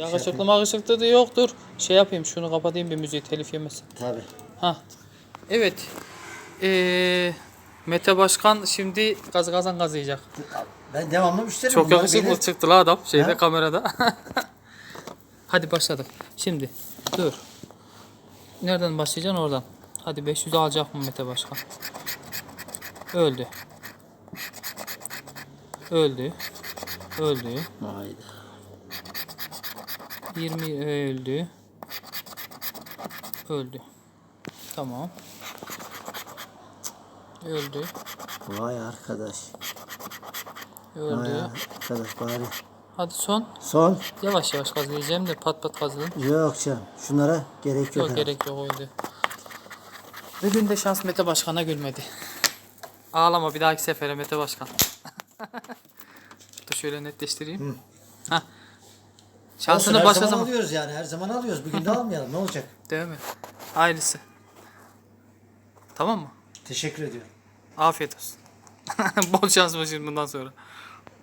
Yakışıklı makışıklı da yoktur. Şey yapayım şunu kapatayım bir müziği telif yemesin. Tabii. Ha. Evet. Ee, Mete Başkan şimdi gaz kazan kazıyacak. Ben devamlı müşterim. Çok yakışıklı benim- çıktı la adam şeyde Ha? kamerada. Hadi başladık. Şimdi dur. Nereden başlayacaksın oradan. Hadi 500 alacak mı Mete Başkan? Öldü. Öldü. Öldü. Hayda. 20 öldü. Öldü. Tamam. Öldü. Vay arkadaş. Vay Öldü. arkadaş bari. Hadi son. Son. Yavaş yavaş kazıyacağım da pat pat kazıdın. Yok canım. Şunlara gerek yok. Yok herhalde. gerek yok öldü. Bugün de şans Mete Başkan'a gülmedi. Ağlama bir dahaki sefere Mete Başkan. Dur şöyle netleştireyim. Hah. Olsun, Şansını her başka zaman zaman. alıyoruz yani. Her zaman alıyoruz. Bugün de almayalım. Ne olacak? Değil mi? Aynısı. Tamam mı? Teşekkür ediyorum. Afiyet olsun. Bol şans başım bundan sonra.